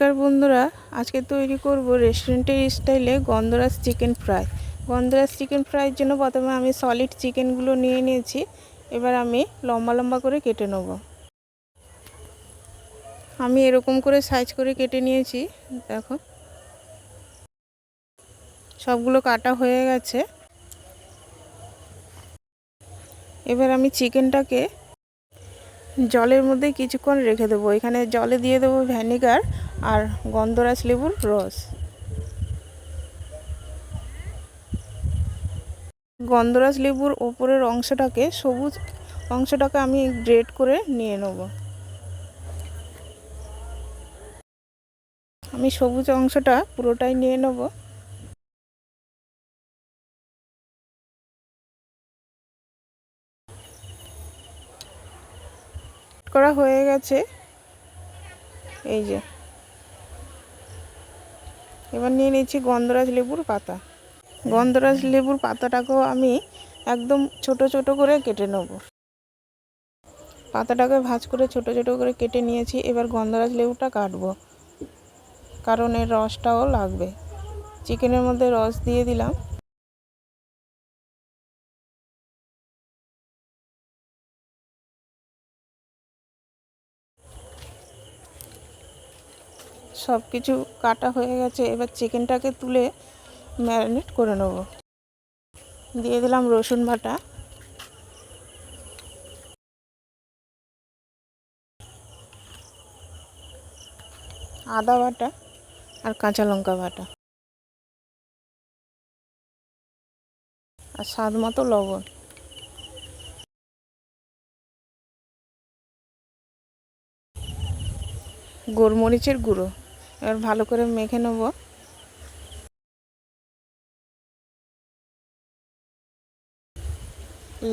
নমস্কার বন্ধুরা, আজকে তৈরি করব রেস্টুরেন্টের স্টাইলে Gondhoraj chicken fry Gondhoraj chicken ফ্রাইয়ের জন্য প্রথমে আমি সলিড চিকেনগুলো নিয়ে নিয়েছি, এবার আমি লম্বা লম্বা করে কেটে নেব। আমি এরকম করে সাইজ করে কেটে নিয়েছি, দেখো। সবগুলো কাটা হয়ে গেছে। এবার আমি চিকেনটাকে জলের মধ্যে কিছুক্ষণ রেখে দেবো। এখানে জলে দিয়ে দেবো ভ্যানিগার আর গন্ধরাজ লেবুর রস। গন্ধরাজ লেবুর ওপরের অংশটাকে, সবুজ অংশটাকে আমি গ্রেড করে নিয়ে নেব। আমি সবুজ অংশটা পুরোটাই নিয়ে নেব। করা হয়ে গেছে। এই যে। এবার নিয়ে নিচ্ছি গন্ধরাজ লেবুর পাতা। গন্ধরাজ লেবুর পাতাটাকেও আমি একদম ছোট ছোট করে কেটে নেব। পাতাটাকে ভাজ করে ছোট ছোট করে কেটে নিয়েছি, এবার গন্ধরাজ লেবুটা কাটব। কারণ এর রসটাও লাগবে। চিকেনের মধ্যে রস দিয়ে দিলাম। সব কিছু কাটা হয়ে গেছে। এবার চিকেনটাকে তুলে ম্যারিনেট করে নেব। দিয়ে দিলাম রসুন বাটা। আদা বাটা আর কাঁচা লঙ্কা বাটা। আর স্বাদ মতো লবণ। গোলমরিচের গুঁড়ো। এবার ভালো করে মেখে নেব।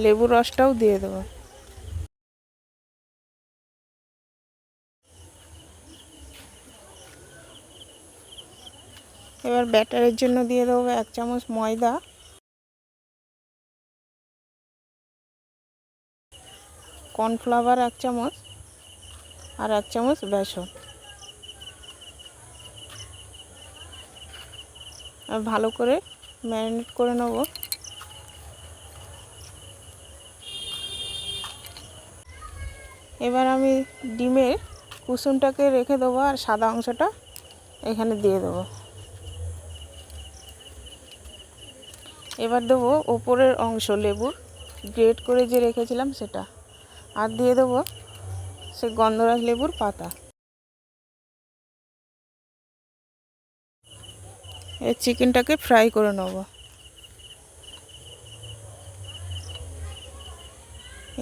লেবু রসটাও দিয়ে দেবো। এবার ব্যাটারের জন্য দিয়ে দেবো এক চামচ ময়দা। কর্নফ্লাওয়ার এক চামচ আর এক চামচ বেসন। ভালো করে ম্যারিনেট করে নেব। এবার আমি ডিমের কুসুমটাকে রেখে দেবো আর সাদা অংশটা এখানে দিয়ে দেবো। এবার দেবো ওপরের অংশ লেবুর গ্রেট করে যে রেখেছিলাম সেটা। আর দিয়ে দেবো সে গন্ধরাজ লেবুর পাতা। এই চিকেনটাকে ফ্রাই করে নেব।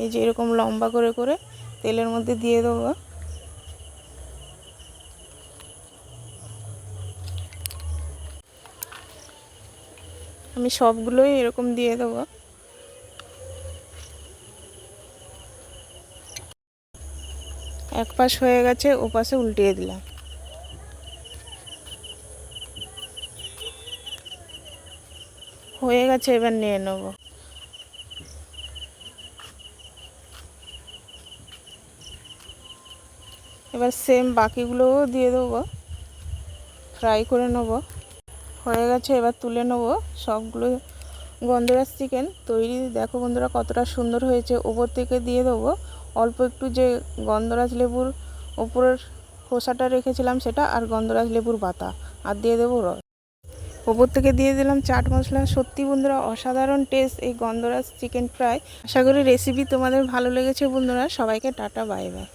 এই যে এরকম লম্বা করে করে তেলের মধ্যে দিয়ে দেবো। আমি সবগুলোই এরকম দিয়ে দেবো। এক পাশ হয়ে গেছে, ও পাশে উল্টিয়ে দিলাম। হয়ে গেছে, এবার নিয়ে নেব। এবার সেম বাকিগুলোও দিয়ে দেবো। ফ্রাই করে নেব। হয়ে গেছে, এবার তুলে নেব। সবগুলো গন্ধরাজ চিকেন তৈরি। দেখো বন্ধুরা কতটা সুন্দর হয়েছে। ওপর থেকে দিয়ে দেবো। অল্প একটু যে গন্ধরাজ লেবুর ওপরের খোসাটা রেখেছিলাম সেটা আর গন্ধরাজ লেবুর পাতা। আর দিয়ে দেবো রস। ওপর থেকে দিয়ে দিলাম চাট মশলা। সত্যি বন্ধুরা, অসাধারণ টেস্ট এই গন্ধরাজ চিকেন ফ্রাই আশা করি রেসিপি তোমাদের ভালো লেগেছে বন্ধুরা। সবাইকে টাটা বাই বাই